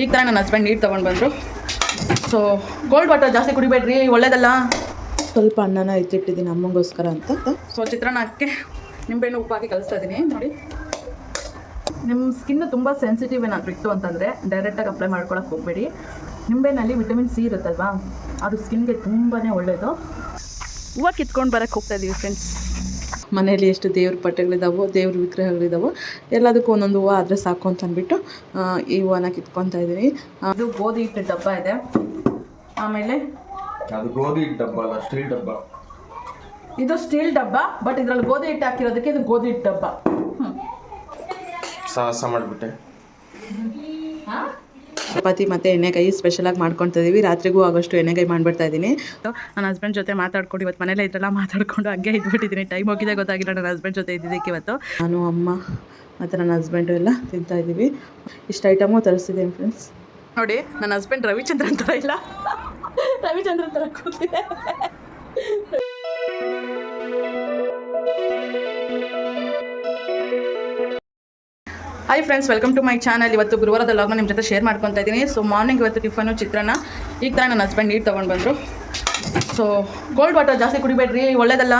ಈಗ ತಾನೇ ನನ್ನ ಹಸ್ಬೆಂಡ್ ನೀರು ತೊಗೊಂಡು ಬಂದರು. ಸೊ ಕೋಲ್ಡ್ ವಾಟರ್ ಜಾಸ್ತಿ ಕುಡಿಬೇಡ್ರಿ ಒಳ್ಳೇದಲ್ಲ? ಸ್ವಲ್ಪ ಅನ್ನನ ಎತ್ತಿಟ್ಟಿದ್ದೀನಿ ಅಮ್ಮಂಗೋಸ್ಕರ ಅಂತ. ಸೊ ಚಿತ್ರಾನ್ನಕ್ಕೆ ನಿಂಬೆಹಣ್ಣು ಉಪ್ಪು ಹಾಕಿ ಕಲಿಸ್ತಾ ಇದ್ದೀನಿ ನೋಡಿ. ನಿಮ್ಮ ಸ್ಕಿನ್ ತುಂಬ ಸೆನ್ಸಿಟಿವ್ ಏನಾದರೂ ಇತ್ತು ಅಂತಂದರೆ ಡೈರೆಕ್ಟಾಗಿ ಅಪ್ಲೈ ಮಾಡ್ಕೊಳಕ್ಕೆ ಹೋಗಬೇಡಿ. ನಿಂಬೆನಲ್ಲಿ ವಿಟಮಿನ್ ಸಿ ಇರುತ್ತಲ್ವಾ? ಅದು ಸ್ಕಿನ್ಗೆ ತುಂಬಾ ಒಳ್ಳೆಯದು ಹೂವು ಕಿತ್ಕೊಂಡು ಬರೋಕ್ಕೆ ಹೋಗ್ತಾ ಇದ್ದೀವಿ ಫ್ರೆಂಡ್ಸ್ ಮನೆಯಲ್ಲಿ ಎಷ್ಟು ದೇವ್ರ ಪಟ್ಟೆಗಳಿದಾವೋ ದೇವ್ರ ವಿಗ್ರಹಗಳಿದಾವೋ ಎಲ್ಲದಕ್ಕೂ ಒಂದೊಂದು ಹೂವು ಆದರೆ ಸಾಕು ಅಂತ ಅಂದ್ಬಿಟ್ಟು ಈ ಹೂವನ್ನ ಕಿತ್ಕೊತಾ ಇದ್ದೀನಿ ಅದು ಗೋಧಿ ಹಿಟ್ಟು ಡಬ್ಬ ಇದೆ. ಆಮೇಲೆ? ಅದು ಗೋಧಿ ಡಬ್ಬ ಅಲ್ಲ ಸ್ಟೀಲ್ ಡಬ್ಬ. ಇದು ಸ್ಟೀಲ್ ಡಬ್ಬ ಬಟ್ ಇದರಲ್ಲಿ ಗೋಧಿ ಹಿಟ್ಟು ಹಾಕಿರೋದಕ್ಕೆ ಇದು ಗೋಧಿ ಹಿಟ್ಟು ಡಬ್ಬ. ಸಾಹಸ ಮಾಡಿಬಿಟ್ಟೆ. ಚಪಾತಿ ಮತ್ತು ಎಣ್ಣೆಕಾಯಿ ಮಾಡ್ಕೊತಾ ಇದೀವಿ ರಾತ್ರಿಗೂ ಆಗೋಷ್ಟು ಎಣ್ಣೆಕಾಯಿ ಮಾಡಿಬಿಡ್ತಾ ಇದ್ದೀನಿ. ನನ್ನ ಹಸ್ಬೆಂಡ್ ಜೊತೆ ಮಾತಾಡ್ಕೊಂಡು ಇವತ್ತು ಮನೇಲೆ ಇದ್ರೆಲ್ಲ ಮಾತಾಡ್ಕೊಂಡು ಹಂಗೆ ಇದ್ಬಿಟ್ಟಿದ್ದೀನಿ. ಟೈಮ್ ಹೋಗಿದೆ ಗೊತ್ತಾಗಿಲ್ಲ ನನ್ನ ಹಸ್ಬೆಂಡ್ ಜೊತೆ ಇದ್ದಿದ್ದಕ್ಕೆ ಇವತ್ತು. ನಾನು, ಅಮ್ಮ ಮತ್ತು ನನ್ನ ಹಸ್ಬೆಂಡು ಎಲ್ಲ ತಿಂತಾ ಇದ್ದೀವಿ. ಇಷ್ಟು ಐಟಮು ತರಿಸ್ತಿದ್ದೀನಿ ಫ್ರೆಂಡ್ಸ್ ನೋಡಿ, ನನ್ನ ಹಸ್ಬೆಂಡ್ ರವಿಚಂದ್ರನ್ ಥರ ಇಲ್ಲ. ರವಿಚಂದ್ರನ್ ಥರ ಕೂತಿದೆ. Hi friends welcome to my channel ಇವತ್ತು ಗುರುವಾರದ ಲಾಗ್ನ ನಿಮ್ಮ ಜೊತೆ ಶೇರ್ ಮಾಡ್ಕೊತಾ ಇದ್ದೀನಿ. ಸೊ ಮಾರ್ನಿಂಗ್ ಇವತ್ತು ಟಿಫನು ಚಿತ್ರಾನ್ನ. ಈಗ ತಾನೆ ನನ್ನ ಹಸ್ಬೆಂಡ್ ನೀರು ತೊಗೊಂಡು ಬಂದರು. ಸೊ ಕೋಲ್ಡ್ ವಾಟರ್ ಜಾಸ್ತಿ ಕುಡಿಬೇಡ್ರಿ ಒಳ್ಳೇದಲ್ಲ?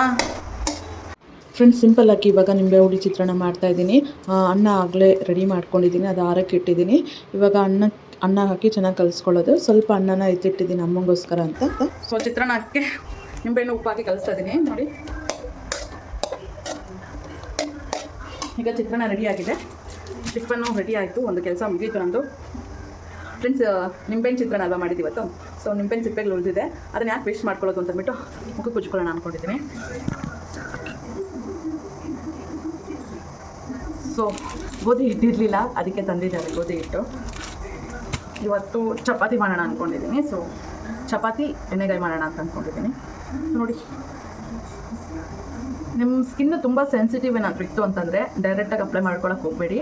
ಫ್ರೆಂಡ್ಸ್ ಸಿಂಪಲ್ ಆಗಿ ಇವಾಗ ನಿಂಬೆ ಹುಳಿ ಚಿತ್ರಾನ್ನ ಮಾಡ್ತಾ ಇದ್ದೀನಿ. ಆ, ಅನ್ನ ಆಗಲೇ ರೆಡಿ ಮಾಡ್ಕೊಂಡಿದ್ದೀನಿ. ಅದು ಆರಕ್ಕೆ ಇಟ್ಟಿದ್ದೀನಿ. ಇವಾಗ ಅನ್ನ ಅನ್ನ ಹಾಕಿ ಚೆನ್ನಾಗಿ ಕಲಿಸ್ಕೊಳ್ಳೋದು. ಸ್ವಲ್ಪ ಅನ್ನನ ಎತ್ತಿಟ್ಟಿದ್ದೀನಿ ಅಮ್ಮಂಗೋಸ್ಕರ ಅಂತ. ಸೊ ಚಿತ್ರಾನ್ನಕ್ಕೆ ನಿಂಬೆಹಣ್ಣು ಉಪ್ಪು ಹಾಕಿ ಕಲಿಸ್ತಾ ಇದ್ದೀನಿ. ನೋಡಿ. ಈಗ ಚಿತ್ರಾನ್ನ ರೆಡಿ ಆಗಿದೆ. ಟಿಫನ್ನು ರೆಡಿ ಆಯಿತು, ಒಂದು ಕೆಲಸ ಮುಗೀತು ನಂದು. ಫ್ರೆಂಡ್ಸ್ ನಿಂಬೆಹಣ್ಣು ಚಿತ್ರಣ ಅಲ್ವಾ ಮಾಡಿದ್ದು ಇವತ್ತು. ಸೊ ನಿಂಬೆಹಣ್ಣು ಸಿಪ್ಪೆಗಳು ಉಳಿದಿದೆ. ಅದನ್ನು ಯಾಕೆ ವೇಸ್ಟ್ ಮಾಡ್ಕೊಳ್ಳೋದು ಅಂತಂದ್ಬಿಟ್ಟು ಮುಖ ಮುಖಕ್ಕೆ ಕುಚ್ಕೊಳ್ಳೋಣ ಅಂದ್ಕೊಂಡಿದ್ದೀನಿ ಸೊ ಗೋಧಿ ಹಿಟ್ಟಿರಲಿಲ್ಲ. ಅದಕ್ಕೆ ತಂದಿದ್ದಾರೆ ಗೋಧಿ ಹಿಟ್ಟು. ಇವತ್ತು ಚಪಾತಿ ಮಾಡೋಣ ಅಂದ್ಕೊಂಡಿದ್ದೀನಿ ಸೊ ಚಪಾತಿ ಎಣ್ಣೆಗಾಯಿ ಮಾಡೋಣ ಅಂತ ಅಂದ್ಕೊಂಡಿದ್ದೀನಿ ನೋಡಿ. ನಿಮ್ಮ ಸ್ಕಿನ್ ತುಂಬ ಸೆನ್ಸಿಟಿವ್ ಏನಾದರೂ ಇತ್ತು ಅಂತಂದರೆ ಡೈರೆಕ್ಟಾಗಿ ಅಪ್ಲೈ ಮಾಡ್ಕೊಳಕ್ಕೆ ಹೋಗಬೇಡಿ.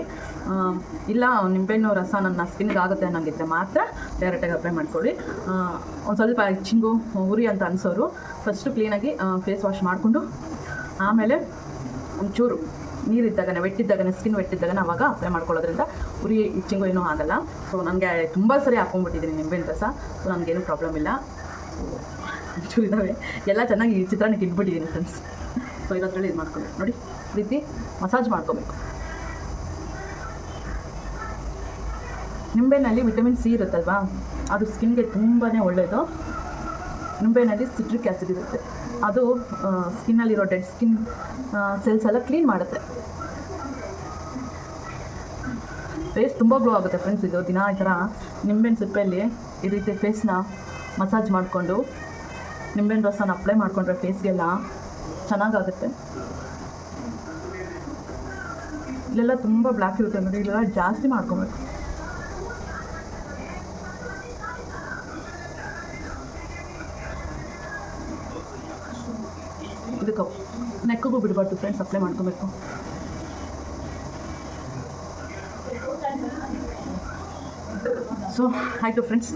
ಇಲ್ಲ, ನಿಂಬೆಹಣ್ಣು ರಸ ನನ್ನ ಸ್ಕಿನ್ಗೆ ಆಗುತ್ತೆ ಅನ್ನೋಂಗಿದ್ರೆ ಮಾತ್ರ ಡೈರೆಕ್ಟಾಗಿ ಅಪ್ಲೈ ಮಾಡ್ಕೊಳ್ಳಿ. ಒಂದು ಸ್ವಲ್ಪ ಹೆಚ್ಚಿಂಗು ಉರಿ ಅಂತ ಅನಿಸೋರು. ಫಸ್ಟು ಕ್ಲೀನಾಗಿ ಫೇಸ್ ವಾಶ್ ಮಾಡಿಕೊಂಡು, ಆಮೇಲೆ ಒಂಚೂರು ನೀರಿದ್ದಾಗನೇ ವೆಟ್ಟಿದ್ದಾಗನೇ ಸ್ಕಿನ್ ವೆಟ್ಟಿದ್ದಾಗನೇ ಅವಾಗ ಅಪ್ಲೈ ಮಾಡ್ಕೊಳ್ಳೋದ್ರಿಂದ ಉರಿ ಇಚ್ಚಿಂಗು ಏನೂ ಆಗಲ್ಲ. ಸೊ ನನಗೆ ತುಂಬ ಸರಿ ಹಾಕೊಂಡ್ಬಿಟ್ಟಿದ್ದೀನಿ ನಿಂಬೆಹಣ್ಣು ರಸ. ಸೊ ನನಗೇನು ಪ್ರಾಬ್ಲಮ್ ಇಲ್ಲ. ಒಂಚೂರು ಇದ್ದಾವೆ ಎಲ್ಲ ಚೆನ್ನಾಗಿ ಈ ಚಿತ್ರಾನ್ನಕ್ಕೆ ಇಟ್ಬಿಟ್ಟಿದ್ದೀನಿ ಫ್ರೆಂಡ್ಸ್ ಸೊ ಇರೋದ್ರಲ್ಲಿ ಇದು ಮಾಡ್ಕೋಬೇಕು. ನೋಡಿ ರೀತಿ ಮಸಾಜ್ ಮಾಡ್ಕೋಬೇಕು. ನಿಂಬೆನಲ್ಲಿ ವಿಟಮಿನ್ ಸಿ ಇರುತ್ತಲ್ವಾ? ಅದು ಸ್ಕಿನ್ಗೆ ತುಂಬಾ ಒಳ್ಳೆಯದು ನಿಂಬೆನಲ್ಲಿ ಸಿಟ್ರಿಕ್ ಆ್ಯಸಿಡ್ ಇರುತ್ತೆ. ಅದು ಸ್ಕಿನ್ನಲ್ಲಿರೋ ಡೆಡ್ ಸ್ಕಿನ್ ಸೆಲ್ಸ್ ಎಲ್ಲ ಕ್ಲೀನ್ ಮಾಡುತ್ತೆ. ಫೇಸ್ ತುಂಬ ಗ್ಲೋ ಆಗುತ್ತೆ ಫ್ರೆಂಡ್ಸ್, ಇದು ದಿನ ಈ ಥರ ನಿಂಬೆಹಣ್ಣು ಸಿಪ್ಪೆಯಲ್ಲಿ ಈ ರೀತಿ ಫೇಸ್ನ ಮಸಾಜ್ ಮಾಡಿಕೊಂಡು, ನಿಂಬೆಹಣ್ಣು ರಸನ ಅಪ್ಲೈ ಮಾಡಿಕೊಂಡ್ರೆ ಫೇಸ್ಗೆಲ್ಲ ಚೆನ್ನಾಗಾಗುತ್ತೆ. ಇಲ್ಲೆಲ್ಲ ತುಂಬ ಬ್ಲ್ಯಾಕ್ ಇರುತ್ತೆ ನೋಡಿ, ಇಲ್ಲೆಲ್ಲ ಜಾಸ್ತಿ ಮಾಡ್ಕೊಬೇಕು. ಇದಕ್ಕೆ ನೆಕ್ಕಗೂ ಬಿಡಬಾರ್ದು ಫ್ರೆಂಡ್ಸ್ ಅಪ್ಲೈ ಮಾಡ್ಕೋಬೇಕು. ಸೊ ಆಯಿತು ಫ್ರೆಂಡ್ಸ್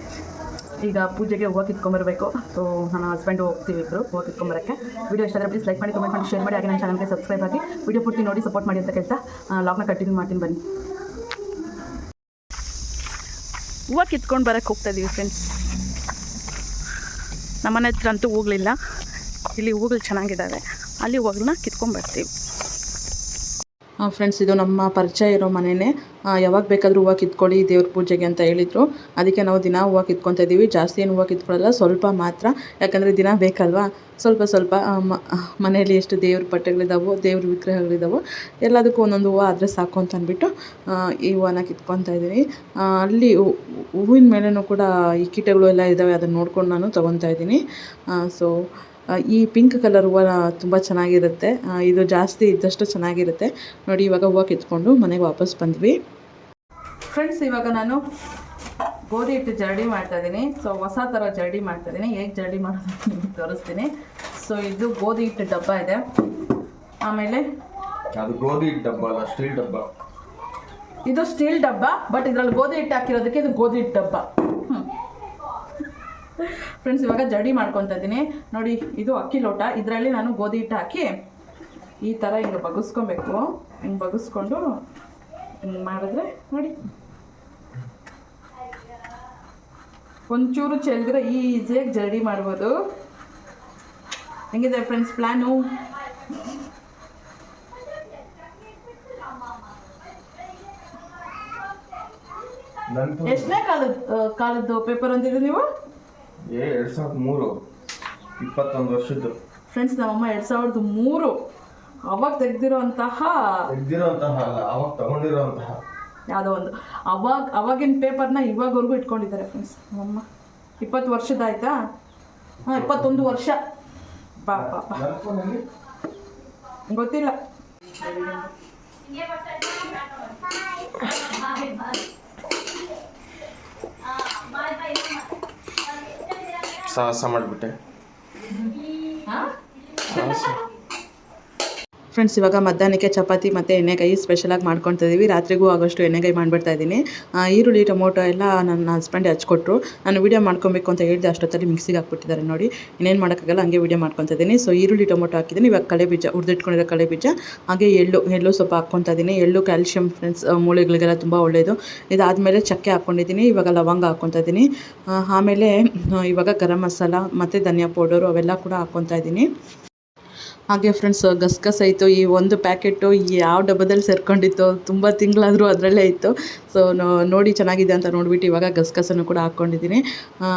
ಈಗ ಪೂಜೆಗೆ ಹೂವು ಕಿತ್ಕೊಂಬರ್ಬೇಕು ಸೊ ನನ್ನ ಹಸ್ಬೆಂಡು ಹೋಗ್ತೀವಿ ಇಬ್ಬರು ಹೋಗಿ ಕಿತ್ಕೊಂಬರಕ್ಕೆ ವಿಡಿಯೋ ಇಷ್ಟ ಆದರೆ ಪ್ಲೀಸ್ ಲೈಕ್ ಮಾಡಿ ಕಮೆಂಟ್ ಮಾಡಿ ಶೇರ್ ಮಾಡಿ, ಹಾಗೆ ನನ್ನ ಚಾನಲ್ಗೆ ಸಬ್ಸ್ಕ್ರೈಬ್ ಆಗಿ ವಿಡಿಯೋ ಪೂರ್ತಿ ನೋಡಿ ಸಪೋರ್ಟ್ ಮಾಡಿ ಅಂತ ಕೇಳ್ತಾ ಲಾಗ್ನ ಕಂಟಿನ್ಯೂ ಮಾಡ್ತೀನಿ ಬನ್ನಿ. ಹೂವು ಕಿತ್ಕೊಂಡು ಬರೋಕ್ಕೆ ಹೋಗ್ತಾ ಇದ್ದೀವಿ ಫ್ರೆಂಡ್ಸ್ ನಮ್ಮನೆ ಹತ್ರ ಅಂತೂ ಹೂಗಳಿಲ್ಲ. ಇಲ್ಲಿ ಹೂಗಳು ಚೆನ್ನಾಗಿದ್ದಾವೆ. ಅಲ್ಲಿ ಹೂಗಳನ್ನ ಕಿತ್ಕೊಂಡ್ಬರ್ತೀವಿ ಫ್ರೆಂಡ್ಸ್ ಇದು ನಮ್ಮ ಪರಿಚಯ ಇರೋ ಮನೆಯೇ ಯಾವಾಗ ಬೇಕಾದರೂ ಹೂವು ಕಿತ್ಕೊಳ್ಳಿ, ದೇವ್ರ ಪೂಜೆಗೆ ಅಂತ ಹೇಳಿದರು. ಅದಕ್ಕೆ ನಾವು ದಿನ ಹೂವು ಕಿತ್ಕೊತಾ ಇದ್ದೀವಿ. ಜಾಸ್ತಿ ಏನು ಹೂವು ಕಿತ್ಕೊಳ್ಳಲ್ಲ ಸ್ವಲ್ಪ ಮಾತ್ರ. ಯಾಕಂದರೆ ದಿನ ಬೇಕಲ್ವಾ? ಸ್ವಲ್ಪ ಸ್ವಲ್ಪ ಮನೆಯಲ್ಲಿ ಎಷ್ಟು ದೇವ್ರ ಪಟ್ಟೆಗಳಿದಾವೋ ದೇವ್ರ ವಿಗ್ರಹಗಳಿದಾವೋ, ಎಲ್ಲದಕ್ಕೂ ಒಂದೊಂದು ಹೂವು ಆದರೆ ಸಾಕು ಅಂತ ಅಂದ್ಬಿಟ್ಟು ಈ ಹೂವನ್ನ ಕಿತ್ಕೊತಾ ಇದ್ದೀನಿ. ಅಲ್ಲಿ ಹೂವಿನ ಮೇಲೂ ಕೂಡ ಈ ಕೀಟಗಳು ಎಲ್ಲ ಇದ್ದಾವೆ ಅದನ್ನು ನೋಡ್ಕೊಂಡು ನಾನು ತೊಗೊತಾ ಇದ್ದೀನಿ. ಸೊ ಈ ಪಿಂಕ್ ಕಲರ್ ಹೂವು ತುಂಬ ಚೆನ್ನಾಗಿರುತ್ತೆ. ಇದು ಜಾಸ್ತಿ ಇದ್ದಷ್ಟು ಚೆನ್ನಾಗಿರುತ್ತೆ. ನೋಡಿ ಇವಾಗ ಹೂವು ಕಿತ್ಕೊಂಡು ಮನೆಗೆ ವಾಪಸ್ ಬಂದ್ವಿ. ಫ್ರೆಂಡ್ಸ್ ಇವಾಗ ನಾನು ಗೋಧಿ ಹಿಟ್ಟು ಜರಡಿ ಮಾಡ್ತಾ ಇದ್ದೀನಿ. ಸೊ ಹೊಸ ಥರ ಜರಡಿ ಮಾಡ್ತಾ ಇದ್ದೀನಿ. ಹೇಗೆ ಜರಡಿ ಮಾಡೋದು ನಿಮಗೆ ತೋರಿಸ್ತೀನಿ. ಸೊ ಇದು ಗೋಧಿ ಹಿಟ್ಟು ಡಬ್ಬ ಇದೆ. ಆಮೇಲೆ ಅದು ಗೋಧಿ ಡಬ್ಬ ಅಲ್ಲ ಸ್ಟೀಲ್ ಡಬ್ಬ. ಇದು ಸ್ಟೀಲ್ ಡಬ್ಬ ಬಟ್ ಇದರಲ್ಲಿ ಗೋಧಿ ಹಿಟ್ಟು ಹಾಕಿರೋದಕ್ಕೆ ಇದು ಗೋಧಿ ಹಿಟ್ಟು ಡಬ್ಬ. ಫ್ರೆಂಡ್ಸ್ ಇವಾಗ ಜಡಿ ಮಾಡ್ಕೊತಾ ಇದ್ದೀನಿ. ನೋಡಿ ಇದು ಅಕ್ಕಿ ಲೋಟ. ಇದರಲ್ಲಿ ನಾನು ಗೋಧಿ ಹಿಟ್ಟು ಹಾಕಿ ಈ ಥರ ಹಿಂಗೆ ಬಗ್ಗಿಸ್ಕೊಬೇಕು ಹಿಂಗೆ ಬಗ್ಗಿಸ್ಕೊಂಡು ಹಿಂಗೆ ಮಾಡಿದ್ರೆ ನೋಡಿ. ಒಂಚೂರು ಚೆಲ್ದ್ರೆ ಈಸಿಯಾಗಿ ಜರ್ಡಿ ಮಾಡ್ಬೋದು. ಹೆಂಗಿದೆ ಫ್ರೆಂಡ್ಸ್ ಪ್ಲ್ಯಾನು ಎಷ್ಟನೇ ಕಾಲದ ಕಾಲದ್ದು ಪೇಪರ್ ಅಂದಿದ್ರಿ ನೀವು? ಏ ಎರಡು ಸಾವಿರದ ಮೂರು. ಇಪ್ಪತ್ತೊಂದು ವರ್ಷದ್ದು. ಫ್ರೆಂಡ್ಸ್ ನಮ್ಮಮ್ಮ ಎರಡು ಸಾವಿರದ ಮೂರು. ಅವಾಗ ತೆಗ್ದಿರೋಂತಹ ತೆಗ್ದಿರೋಂತಹ ಅಲ್ಲ ಅವಾಗ ತಗೊಂಡಿರೋಂತಹ ಯಾವುದೋ ಒಂದು. ಅವಾಗ ಅವಾಗಿನ ಪೇಪರ್ನ ಇವಾಗವರೆಗೂ ಇಟ್ಕೊಂಡಿದ್ದಾರೆ ಫ್ರೆಂಡ್ಸ್ ನಮ್ಮಮ್ಮ. ಇಪ್ಪತ್ತು ವರ್ಷದಾಯ್ತಾ ಹಾಂ ಇಪ್ಪತ್ತೊಂದು ವರ್ಷ. ಬಾ ಬಾ ಬಾ. ನನ್ನ ಬಾಯ್ ಗೊತ್ತಿಲ್ಲ. ಸಾಹಸ ಮಾಡಿಬಿಟ್ಟೆ. ಸಾಹಸ. ಫ್ರೆಂಡ್ಸ್, ಇವಾಗ ಮಧ್ಯಾಹ್ನಕ್ಕೆ ಚಪಾತಿ ಮತ್ತು ಎಣ್ಣೆಕಾಯಿ ಸ್ಪೆಷಲಾಗಿ ಮಾಡ್ಕೊತಿದ್ದೀವಿ ರಾತ್ರಿಗೂ ಆಗೋಷ್ಟು ಎಣ್ಣೆಗಾಯಿ ಮಾಡಿಬಿಡ್ತಾ ಇದ್ದೀನಿ ಈರುಳ್ಳಿ, ಟೊಮೊಟೊ ಎಲ್ಲ ನನ್ನ ಹಸ್ಬೆಂಡ್ ಹಚ್ಕೊಟ್ರು. ನಾನು ವೀಡಿಯೋ ಮಾಡ್ಕೊಬೇಕು ಅಂತ ಹೇಳಿದೆ, ಅಷ್ಟೊತ್ತಲ್ಲಿ ಮಿಕ್ಸಿಗೆ ಹಾಕ್ಬಿಟ್ಟಿದ್ದಾರೆ ನೋಡಿ. ಇನ್ನೇನು ಮಾಡೋಕ್ಕಾಗಲ್ಲ, ಹಂಗೆ ವೀಡಿಯೋ ಮಾಡ್ಕೊತಿದ್ದೀನಿ ಸೊ ಈರುಳ್ಳಿ, ಟೊಮೊಟೊ ಹಾಕಿದ್ದೀನಿ. ಇವಾಗ ಕಳೆ ಬೀಜ, ಹುರಿದಿಟ್ಕೊಂಡಿರೋ ಕಳೆ ಬೀಜ, ಹಾಗೆ ಎಳ್ಳು ಎಳ್ಳು ಸ್ವಲ್ಪ ಹಾಕ್ಕೊತಾ ಇದ್ದೀನಿ ಎಳ್ಳು ಕ್ಯಾಲ್ಶಿಯಂ ಫ್ರೆಂಡ್ಸ್ ಮೂಳೆಗಳಿಗೆಲ್ಲ ತುಂಬ ಒಳ್ಳೆಯದು ಇದಾದಮೇಲೆ ಚಕ್ಕೆ ಹಾಕ್ಕೊಂಡಿದ್ದೀನಿ. ಇವಾಗ ಲವಂಗ ಹಾಕ್ಕೊತಾ ಇದ್ದೀನಿ ಆಮೇಲೆ ಇವಾಗ ಗರಂ ಮಸಾಲ ಮತ್ತು ಧನಿಯಾ ಪೌಡರು ಅವೆಲ್ಲ ಕೂಡ ಹಾಕ್ಕೊತಾ ಇದ್ದೀನಿ ಹಾಗೆ ಫ್ರೆಂಡ್ಸ್ ಗಸಗಸೆ ಈ ಒಂದು ಪ್ಯಾಕೆಟು ಯಾವ ಡಬ್ಬದಲ್ಲಿ ಸೇರ್ಕೊಂಡಿತ್ತು, ತುಂಬ ತಿಂಗಳಾದರೂ ಅದರಲ್ಲೇ ಇತ್ತು. ಸೊ ನೋಡಿ ಚೆನ್ನಾಗಿದೆ ಅಂತ ನೋಡಿಬಿಟ್ಟು ಇವಾಗ ಗಸಗಸೆನೂ ಕೂಡ ಹಾಕ್ಕೊಂಡಿದ್ದೀನಿ.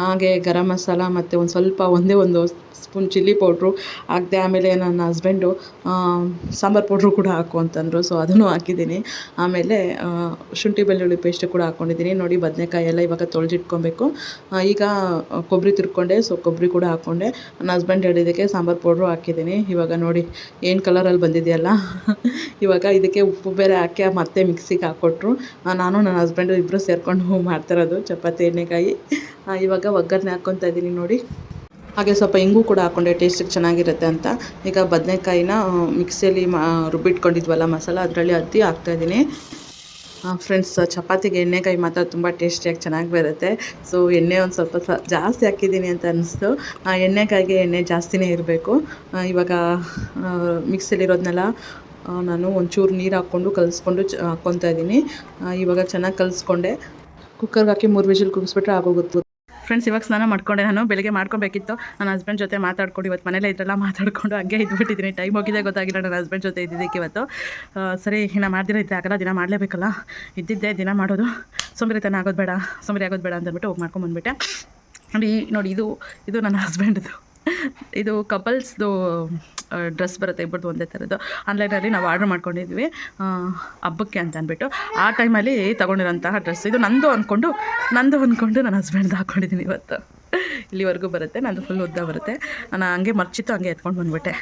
ಹಾಗೆ ಗರಂ ಮಸಾಲ ಮತ್ತು ಒಂದು ಸ್ವಲ್ಪ ಒಂದೇ ಒಂದು ಸ್ಪೂನ್ ಚಿಲ್ಲಿ ಪೌಡ್ರು ಹಾಕಿದೆ ಆಮೇಲೆ ನನ್ನ ಹಸ್ಬೆಂಡು ಸಾಂಬಾರು ಪೌಡ್ರು ಕೂಡ ಹಾಕು ಅಂತಂದರು. ಸೊ ಅದನ್ನು ಹಾಕಿದ್ದೀನಿ. ಆಮೇಲೆ ಶುಂಠಿ ಬೆಳ್ಳುಳ್ಳಿ ಪೇಸ್ಟ್ ಕೂಡ ಹಾಕ್ಕೊಂಡಿದ್ದೀನಿ ನೋಡಿ ಬದನೆಕಾಯಿ ಎಲ್ಲ ಇವಾಗ ತೊಳೆದಿಟ್ಕೊಬೇಕು. ಈಗ ಕೊಬ್ಬರಿ ತಿರ್ಕೊಂಡೆ. ಸೊ ಕೊಬ್ಬರಿ ಕೂಡ ಹಾಕ್ಕೊಂಡೆ ನನ್ನ ಹಸ್ಬೆಂಡ್ ಹೇಳಿದ್ದಕ್ಕೆ ಸಾಂಬಾರು ಪೌಡ್ರು ಹಾಕಿದ್ದೀನಿ. ಇವಾಗ ನೋಡಿ, ಏನು ಕಲರಲ್ಲಿ ಬಂದಿದೆಯಲ್ಲ? ಇವಾಗ ಇದಕ್ಕೆ ಉಪ್ಪು ಬೇರೆ ಹಾಕಿ ಮತ್ತೆ ಮಿಕ್ಸಿಗೆ ಹಾಕ್ಕೊಟ್ರು ನಾನು, ನನ್ನ ಹಸ್ಬೆಂಡು ಇಬ್ಬರು ಸೇರಿಕೊಂಡು ಮಾಡ್ತಿರೋದು ಚಪಾತಿ, ಎಣ್ಣೆಕಾಯಿ. ಇವಾಗ ಒಗ್ಗರಣೆ ಹಾಕ್ಕೊತಾ ಇದ್ದೀನಿ ನೋಡಿ. ಹಾಗೆ ಸ್ವಲ್ಪ ಹಿಂಗೂ ಕೂಡ ಹಾಕ್ಕೊಂಡೆ ಟೇಸ್ಟಿಗೆ ಚೆನ್ನಾಗಿರುತ್ತೆ ಅಂತ. ಈಗ ಬದನೆಕಾಯಿನ ಮಿಕ್ಸಿಯಲ್ಲಿ ಮಾ ರುಬ್ಬಿಟ್ಕೊಂಡಿದ್ವಲ್ಲ ಮಸಾಲ, ಅದರಲ್ಲಿ ಅದ್ದಿ ಹಾಕ್ತಾಯಿದ್ದೀನಿ ಫ್ರೆಂಡ್ಸ್ ಚಪಾತಿಗೆ ಎಣ್ಣೆಕಾಯಿ ಮಾತ್ರ ತುಂಬ ಟೇಸ್ಟಿಯಾಗಿ ಚೆನ್ನಾಗಿ ಬರುತ್ತೆ. ಸೊ ಎಣ್ಣೆ ಒಂದು ಸ್ವಲ್ಪ ಸ, ಜಾಸ್ತಿ ಹಾಕಿದ್ದೀನಿ ಅಂತ ಅನಿಸ್ತು. ಆ ಎಣ್ಣೆಕಾಯಿಗೆ ಎಣ್ಣೆ ಜಾಸ್ತಿನೇ ಇರಬೇಕು. ಇವಾಗ ಮಿಕ್ಸಲ್ಲಿರೋದನ್ನೆಲ್ಲ ನಾನು ಒಂಚೂರು ನೀರು ಹಾಕ್ಕೊಂಡು ಕಲಿಸ್ಕೊಂಡು ಚ, ಹಾಕ್ಕೊತಾ ಇದ್ದೀನಿ. ಇವಾಗ ಚೆನ್ನಾಗಿ ಕಲಿಸ್ಕೊಂಡೆ. ಕುಕ್ಕರ್ಗೆ ಹಾಕಿ ಮೂರು ವಿಷಲ್ ಕುಗಿಸ್ಬಿಟ್ರೆ ಆಗೋಗುತ್ತೆ. ಫ್ರೆಂಡ್ಸ್ ಇವಾಗ ಸ್ನಾನ ಮಾಡ್ಕೊಂಡೆ ನಾನು, ಬೆಳಗ್ಗೆ ಮಾಡ್ಕೊಬೇಕಿತ್ತು. ನನ್ನ ಹಸ್ಬೆಂಡ್ ಜೊತೆ ಮಾತಾಡ್ಕೊಂಡು ಇವತ್ತು ಮನೇಲೆ ಇದ್ರೆಲ್ಲ, ಮಾತಾಡ್ಕೊಂಡು ಹಂಗೆ ಇದ್ಬಿಟ್ಟಿದ್ದೀನಿ. ಟೈಮ್ ಹೋಗಿದೆ, ಗೊತ್ತಾಗಿಲ್ಲ ನನ್ನ ಹಸ್ಬೆಂಡ್ ಜೊತೆ ಇದ್ದಿದ್ದಕ್ಕೆ ಇವತ್ತು. ಸರಿ, ಇನ್ನು ಮಾಡಿದ್ರೆ ಆಗಲ್ಲ, ದಿನ ಮಾಡಲೇಬೇಕಲ್ಲ? ಇದ್ದಿದ್ದೆ ದಿನ ಮಾಡೋದು. ಸೋಂಬೇರಿತನ ಆಗೋದು ಬೇಡ, ಸೋಂಬೇರಿ ಆಗೋದು ಬೇಡ ಅಂತಂದ್ಬಿಟ್ಟು ಹೋಗಿ ಮಾಡ್ಕೊಂಬಂದ್ಬಿಟ್ಟೆ ನೋಡಿ ನೋಡಿ, ಇದು ಇದು ನನ್ನ ಹಸ್ಬೆಂಡ್ದು ಇದು ಕಪಲ್ಸ್ದು ಡ್ರೆಸ್ ಬರುತ್ತೆ, ಇಬ್ಬರದ್ದು ಒಂದೇ ಥರದ್ದು ಆನ್ಲೈನಲ್ಲಿ ನಾವು ಆರ್ಡ್ರ್ ಮಾಡ್ಕೊಂಡಿದ್ವಿ. ಹಬ್ಬಕ್ಕೆ ಅಂತ ಅಂದ್ಬಿಟ್ಟು. ಆ ಟೈಮಲ್ಲಿ ತೊಗೊಂಡಿರೋಂತಹ ಡ್ರೆಸ್ ಇದು ನಂದು ಅಂದ್ಕೊಂಡು ನಂದು ಅಂದ್ಕೊಂಡು ನನ್ನ ಹಸ್ಬೆಂಡ್ದು ಹಾಕ್ಕೊಂಡಿದ್ದೀನಿ ಇವತ್ತು. ಇಲ್ಲಿವರೆಗೂ ಬರುತ್ತೆ, ನಂದು ಫುಲ್ ಉದ್ದ ಬರುತ್ತೆ. ನಾನು ಹಂಗೆ ಮರ್ಚಿತ್ತು, ಹಂಗೆ ಎತ್ಕೊಂಡು ಬಂದುಬಿಟ್ಟೆ.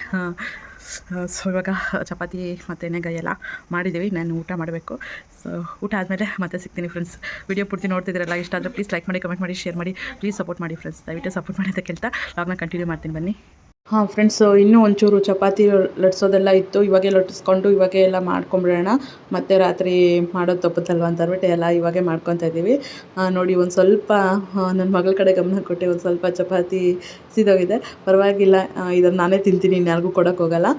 ಸೊ ಇವಾಗ ಚಪಾತಿ ಮತ್ತು ಎಣ್ಣೆಗಾಯಿ ಎಲ್ಲ ಮಾಡಿದ್ದೀವಿ ನಾನು ಊಟ ಮಾಡಬೇಕು. ಸೊ ಊಟ ಆದಮೇಲೆ ಮತ್ತೆ ಸಿಗ್ತೀನಿ ಫ್ರೆಂಡ್ಸ್ ವಿಡಿಯೋ ಪೂರ್ತಿ ನೋಡ್ತಿದ್ದೀರಲ್ಲ, ಇಷ್ಟ ಆದರೆ ಪ್ಲೀಸ್ ಲೈಕ್ ಮಾಡಿ ಕಮೆಂಟ್ ಮಾಡಿ ಶೇರ್ ಮಾಡಿ. ಪ್ಲೀಸ್ ಸಪೋರ್ಟ್ ಮಾಡಿ ಫ್ರೆಂಡ್ಸ್ ದಯವಿಟ್ಟು ಸಪೋರ್ಟ್ ಮಾಡಿ ಅಂತ ಕೇಳ್ತಾ ಲಾಗ್ನ ಕಂಟಿನ್ಯೂ ಮಾಡ್ತೀನಿ, ಬನ್ನಿ. ಹಾಂ ಫ್ರೆಂಡ್ಸ್ ಇನ್ನೂ ಒಂಚೂರು ಚಪಾತಿ ಲಟ್ಸೋದೆಲ್ಲ ಇತ್ತು. ಇವಾಗೆ ಲಟ್ಟಿಸ್ಕೊಂಡು ಇವಾಗೆ ಎಲ್ಲ ಮಾಡ್ಕೊಂಬಿಡೋಣ. ಮತ್ತು ರಾತ್ರಿ ಮಾಡೋದು ತಪ್ಪುತ್ತಲ್ವ ಅಂತ ಅಂದ್ಬಿಟ್ಟು ಎಲ್ಲ ಇವಾಗೆ ಮಾಡ್ಕೊತಾ ಇದ್ದೀವಿ. ನೋಡಿ, ಒಂದು ಸ್ವಲ್ಪ ನನ್ನ ಮಗಳ ಕಡೆ ಗಮನ ಕೊಟ್ಟೆ ಒಂದು ಸ್ವಲ್ಪ ಚಪಾತಿ ಸಿದೋಗಿದೆ. ಪರವಾಗಿಲ್ಲ ಇದನ್ನು ನಾನೇ ತಿಂತೀನಿ ಇನ್ಯಾರಿಗೂ ಕೊಡೋಕೆ ಹೋಗಲ್ಲ.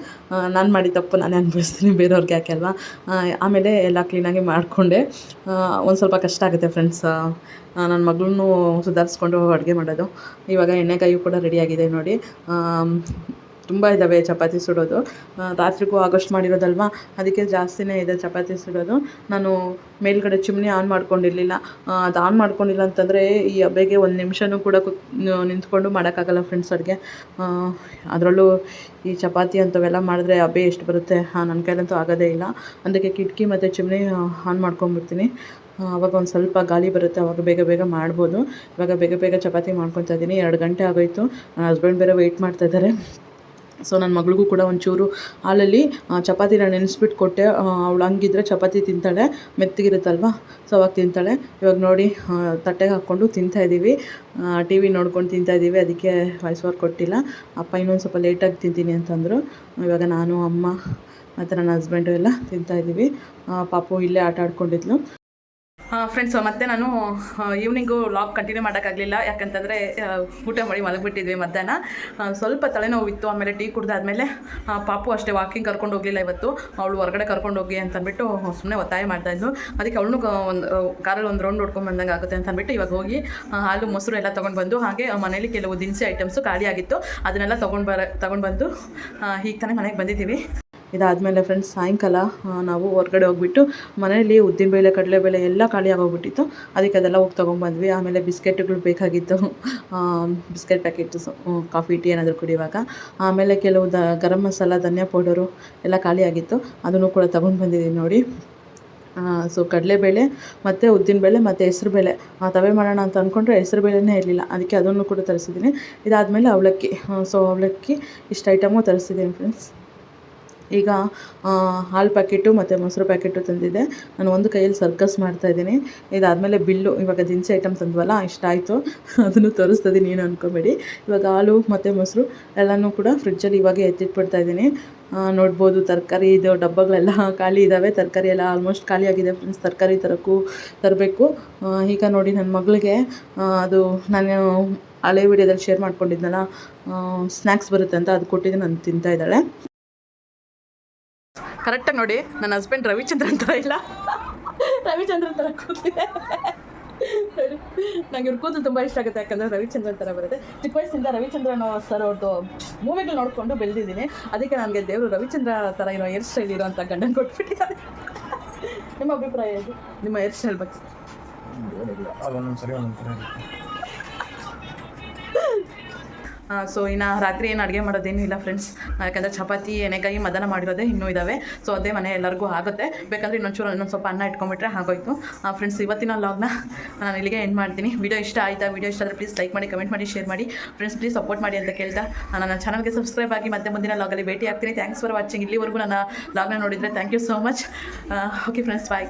ನಾನು ಮಾಡಿ ತಪ್ಪು ನಾನೇ ಅನುಭವಿಸ್ತೀನಿ, ಬೇರೆಯವ್ರಿಗೆ ಯಾಕೆ ಅಲ್ವಾ? ಆಮೇಲೆ ಎಲ್ಲ ಕ್ಲೀನಾಗಿ ಮಾಡಿಕೊಂಡೆ. ಒಂದು ಸ್ವಲ್ಪ ಕಷ್ಟ ಆಗುತ್ತೆ ಫ್ರೆಂಡ್ಸ್ ನನ್ನ ಮಗಳನ್ನೂ ಸುಧಾರಿಸ್ಕೊಂಡು ಅಡುಗೆ ಮಾಡೋದು. ಇವಾಗ ಎಣ್ಣೆಕಾಯಿ ಕೂಡ ರೆಡಿಯಾಗಿದೆ ನೋಡಿ. ತುಂಬ ಇದ್ದಾವೆ ಚಪಾತಿ ಸುಡೋದು. ರಾತ್ರಿಗೂ ಆಗೋಷ್ಟು ಮಾಡಿರೋದಲ್ವ? ಅದಕ್ಕೆ ಜಾಸ್ತಿನೇ ಇದೆ ಚಪಾತಿ ಸುಡೋದು. ನಾನು ಮೇಲ್ಗಡೆ ಚಿಮ್ನಿ ಆನ್ ಮಾಡ್ಕೊಂಡಿರಲಿಲ್ಲ. ಅದು ಆನ್ ಮಾಡ್ಕೊಂಡಿಲ್ಲ ಅಂತಂದರೆ ಈ ಹಬೆಗೆ ಒಂದು ನಿಮಿಷನೂ ಕೂಡ ಕು ನಿಂತ್ಕೊಂಡು ಮಾಡೋಕ್ಕಾಗಲ್ಲ ಫ್ರೆಂಡ್ಸ್ ಅಡುಗೆ ಅದರಲ್ಲೂ ಈ ಚಪಾತಿ ಅಂಥವೆಲ್ಲ ಮಾಡಿದ್ರೆ ಹಬೆ ಎಷ್ಟು ಬರುತ್ತೆ? ನನ್ನ ಕೈಲಂತೂ ಆಗೋದೇ ಇಲ್ಲ. ಅದಕ್ಕೆ ಕಿಟಕಿ ಮತ್ತು ಚಿಮ್ನಿ ಆನ್ ಮಾಡ್ಕೊಂಬಿಡ್ತೀನಿ ಆವಾಗ ಒಂದು ಸ್ವಲ್ಪ ಗಾಳಿ ಬರುತ್ತೆ ಆವಾಗ ಬೇಗ ಬೇಗ ಮಾಡ್ಬೋದು. ಇವಾಗ ಬೇಗ ಬೇಗ ಚಪಾತಿ ಮಾಡ್ಕೊತಾ ಇದ್ದೀನಿ ಎರಡು ಗಂಟೆ ಆಗೋಯಿತು. ನನ್ನ ಹಸ್ಬೆಂಡ್ ಬೇರೆ ವೆಯ್ಟ್ ಮಾಡ್ತಾ ಇದ್ದಾರೆ ಸೊ ನನ್ನ ಮಗಳಿಗೂ ಕೂಡ ಒಂಚೂರು ಹಾಲಲ್ಲಿ ಚಪಾತಿ ಚಪಾತಿನ ನೆನೆಸ್ಬಿಟ್ಟು ಕೊಟ್ಟೆ. ಅವಳು ಹಂಗಿದ್ರೆ ಚಪಾತಿ ತಿಂತಾಳೆ, ಮೆತ್ತಗಿರುತ್ತಲ್ವ? ಸೊ ಅವಾಗ ತಿಂತಾಳೆ. ಇವಾಗ ನೋಡಿ ತಟ್ಟೆಗೆ ಹಾಕ್ಕೊಂಡು ತಿಂತಾಯಿದ್ದೀವಿ ಟಿ ವಿ ನೋಡ್ಕೊಂಡು ತಿಂತಾಯಿದ್ದೀವಿ ಅದಕ್ಕೆ ವಾಯ್ಸ್ ಓವರ್ ಕೊಟ್ಟಿಲ್ಲ. ಅಪ್ಪ ಇನ್ನೊಂದು ಸ್ವಲ್ಪ ಲೇಟಾಗಿ ತಿಂತೀನಿ ಅಂತಂದರು. ಇವಾಗ ನಾನು, ಅಮ್ಮ, ಮತ್ತು ನನ್ನ ಹಸ್ಬೆಂಡು ಎಲ್ಲ ತಿಂತಾಯಿದ್ದೀವಿ ಪಾಪು ಇಲ್ಲೇ ಆಟ ಆಡ್ಕೊಂಡಿದ್ಲು. ಫ್ರೆಂಡ್ಸ್ ಮತ್ತೆ ನಾನು ಈವ್ನಿಂಗು ಲಾಕ್ ಕಂಟಿನ್ಯೂ ಮಾಡೋಕ್ಕಾಗಲಿಲ್ಲ. ಯಾಕಂತಂದರೆ ಊಟ ಮಾಡಿ ಮಲಗಿಬಿಟ್ಟಿದ್ವಿ ಮಧ್ಯಾಹ್ನ. ಸ್ವಲ್ಪ ತಲೆನೋವು ಇತ್ತು, ಆಮೇಲೆ ಟೀ ಕುಡ್ದಾದ್ಮೇಲೆ ಪಾಪು ಅಷ್ಟೇ ವಾಕಿಂಗ್ ಕರ್ಕೊಂಡು ಹೋಗಲಿಲ್ಲ ಇವತ್ತು. ಅವಳು ಹೊರಗಡೆ ಕರ್ಕೊಂಡು ಹೋಗಿ ಅಂತ ಅಂದ್ಬಿಟ್ಟು ಸುಮ್ಮನೆ ಒತ್ತಾಯ ಮಾಡ್ತಾ ಇದ್ಲು. ಅದಕ್ಕೆ ಅವಳು ಒಂದು ಕಾರಲ್ಲಿ ಒಂದು ರೌಂಡ್ ಹೊಡ್ಕೊಂಡು ಬಂದಂಗೆ ಆಗುತ್ತೆ ಅಂತ ಅಂದ್ಬಿಟ್ಟು ಇವಾಗ ಹೋಗಿ ಹಾಲು, ಮೊಸರು ಎಲ್ಲ ತೊಗೊಂಡು ಬಂದು, ಹಾಗೆ ಮನೇಲಿ ಕೆಲವು ದಿನಸಿ ಐಟಮ್ಸು ಖಾಲಿ ಆಗಿತ್ತು ಅದನ್ನೆಲ್ಲ ತೊಗೊಂಡು ಬರ, ತೊಗೊಂಡು ಬಂದು ಈಗ ತಾನೇ ಮನೆಗೆ ಬಂದಿದ್ದೀವಿ. ಇದಾದಮೇಲೆ ಫ್ರೆಂಡ್ಸ್ ಸಾಯಂಕಾಲ ನಾವು ಹೊರಗಡೆ ಹೋಗ್ಬಿಟ್ಟು ಮನೆಯಲ್ಲಿ ಉದ್ದಿನಬೇಳೆ ಕಡಲೆಬೇಳೆ ಎಲ್ಲ ಖಾಲಿ ಆಗೋಗ್ಬಿಟ್ಟಿತ್ತು. ಅದಕ್ಕೆ ಅದೆಲ್ಲ ಹೋಗಿ ತೊಗೊಂಬಂದ್ವಿ. ಆಮೇಲೆ ಬಿಸ್ಕೆಟ್ಗಳು ಬೇಕಾಗಿತ್ತು. ಬಿಸ್ಕೆಟ್ ಪ್ಯಾಕೆಟ್ಸು ಕಾಫಿ, ಟೀ ಏನಾದರೂ ಕುಡಿಯುವಾಗ. ಆಮೇಲೆ ಕೆಲವು ದ, ಗರಂ ಮಸಾಲ, ಧನಿಯಾ ಪೌಡರು ಎಲ್ಲ ಖಾಲಿ ಆಗಿತ್ತು. ಅದನ್ನು ಕೂಡ ತೊಗೊಂಡು ಬಂದಿದ್ದೀನಿ ನೋಡಿ ಸೊ ಕಡಲೆಬೇಳೆ ಮತ್ತು ಉದ್ದಿನಬೇಳೆ ಮತ್ತು ಹೆಸ್ರುಬೇಳೆ ತವೆ ಮಾಡೋಣ ಅಂತ ಅಂದ್ಕೊಂಡ್ರೆ ಹೆಸ್ರುಬೇಳೆನೇ ಇರಲಿಲ್ಲ. ಅದಕ್ಕೆ ಅದನ್ನು ಕೂಡ ತರಿಸಿದ್ದೀನಿ. ಇದಾದಮೇಲೆ ಅವಲಕ್ಕಿ. ಸೊ ಅವಲಕ್ಕಿ ಇಷ್ಟು ಐಟಮು ತರಿಸಿದ್ದೀನಿ ಫ್ರೆಂಡ್ಸ್ ಈಗ ಹಾಲು ಪ್ಯಾಕೆಟು ಮತ್ತು ಮೊಸರು ಪ್ಯಾಕೆಟು ತಂದಿದ್ದೆ ನಾನು ಒಂದು ಕೈಯಲ್ಲಿ ಸರ್ಕಸ್ ಮಾಡ್ತಾಯಿದ್ದೀನಿ ಇದಾದಮೇಲೆ ಬಿಲ್ಲು, ಇವಾಗ ದಿನಸಿ ಐಟಮ್ ತಂದ್ವಲ್ಲ ಇಷ್ಟ ಆಯಿತು ಅದನ್ನು ತೋರಿಸ್ತಿದ್ದೀನಿ ಏನು ಅಂದ್ಕೊಬೇಡಿ ಇವಾಗ ಹಾಲು ಮತ್ತು ಮೊಸರು ಎಲ್ಲನೂ ಕೂಡ ಫ್ರಿಡ್ಜಲ್ಲಿ ಇವಾಗ ಎತ್ತಿಟ್ಬಿಡ್ತಾ ಇದ್ದೀನಿ. ನೋಡ್ಬೋದು ತರಕಾರಿ, ಇದು ಡಬ್ಬಗಳೆಲ್ಲ ಖಾಲಿ ಇದ್ದಾವೆ ತರಕಾರಿ ಎಲ್ಲ ಆಲ್ಮೋಸ್ಟ್ ಖಾಲಿ ಆಗಿದೆ ಫ್ರೆಂಡ್ಸ್. ತರಕಾರಿ ತರೋಕ್ಕೂ, ತರಬೇಕು. ಈಗ ನೋಡಿ ನನ್ನ ಮಗಳಿಗೆ ಅದು ನಾನು ಹಳೆ ವಿಡಿಯೋದಲ್ಲಿ ಶೇರ್ ಮಾಡ್ಕೊಂಡಿದ್ನಲ್ಲ ಸ್ನ್ಯಾಕ್ಸ್ ಬರುತ್ತೆ ಅಂತ, ಅದು ಕೊಟ್ಟಿದ್ದು ನಾನು ತಿಂತಾ ಇದ್ದಾಳೆ. ಕರೆಕ್ಟಾಗಿ ನೋಡಿ ನನ್ನ ಹಸ್ಬೆಂಡ್ ರವಿಚಂದ್ರನ್ ಥರ ಇಲ್ಲ. ರವಿಚಂದ್ರನ್ ಥರ ಕೂತಿದೆ ನಂಗೆ ಇವ್ರ ಕೂದಲು ತುಂಬ ಇಷ್ಟ ಆಗುತ್ತೆ ಯಾಕಂದರೆ ರವಿಚಂದ್ರನ್ ಥರ ಬರುತ್ತೆ. ಚಿಕ್ಕ ವಯಸ್ಸಿಂದ ರವಿಚಂದ್ರನ್ ಸರ್ ಅವ್ರದ್ದು ಮೂವಿಗಳು ನೋಡಿಕೊಂಡು ಬೆಳೆದಿದ್ದೀನಿ. ಅದಕ್ಕೆ ನನಗೆ ದೇವರು ರವಿಚಂದ್ರ ಥರ ಇರೋ ಹೇರ್ ಸ್ಟೈಲ್ ಇರೋ ಅಂತ ಗಂಡನ ಕೊಟ್ಬಿಟ್ಟಿದ್ದಾರೆ. ನಿಮ್ಮ ಅಭಿಪ್ರಾಯ ಇದು ನಿಮ್ಮ ಹೇರ್ ಸ್ಟೈಲ್ ಬಗ್ಗೆ. ಸೊ ಇನ್ನು ರಾತ್ರಿ ಏನು ಅಡುಗೆ ಮಾಡೋದೇನು ಇಲ್ಲ ಫ್ರೆಂಡ್ಸ್ ಯಾಕಂದರೆ ಚಪಾತಿ, ಎಣ್ಣೆಕಾಯಿ, ಮದನ ಮಾಡಿರೋದೇ ಇನ್ನೂ ಇದ್ದಾವೆ ಸೊ ಅದೇ ಮನೆ ಎಲ್ಲರಿಗೂ ಆಗುತ್ತೆ. ಬೇಕಂದರೆ ಇನ್ನೊಂಚೂರು ಇನ್ನೊಂದು ಸ್ವಲ್ಪ ಅನ್ನ ಇಟ್ಕೊಂಬಿಟ್ರೆ ಆಗೋಯ್ತು ಫ್ರೆಂಡ್ಸ್ ಇವತ್ತಿನ ಲಾಗ್ನ ನಾನು ಇಲ್ಲಿಗೆ ಎಂಡ್ ಮಾಡ್ತೀನಿ. ವಿಡಿಯೋ ಇಷ್ಟ ಆಯಿತಾ? ವಿಡಿಯೋ ಇಷ್ಟ ಆದರೆ ಪ್ಲೀಸ್ ಲೈಕ್ ಮಾಡಿ ಕಮೆಂಟ್ ಮಾಡಿ ಶೇರ್ ಮಾಡಿ. ಫ್ರೆಂಡ್ಸ್ ಪ್ಲೀಸ್ ಸಪೋರ್ಟ್ ಮಾಡಿ ಅಂತ ಕೇಳ್ತಾ ನನ್ನ ಚಾನಲ್ಗೆ ಸಬ್ಸ್ಕ್ರೈಬ್ ಆಗಿ ಮತ್ತೆ ಮುಂದಿನ ಲಾಗಲ್ಲಿ ಭೇಟಿ ಆಗ್ತೀನಿ. ಥ್ಯಾಂಕ್ಸ್ ಫಾರ್ ವಾಚಿಂಗ್ ಇಲ್ಲಿವರೆಗೂ ನನ್ನ ಲಾಗ್ನ ನೋಡಿದರೆ thank you so much okay friends bye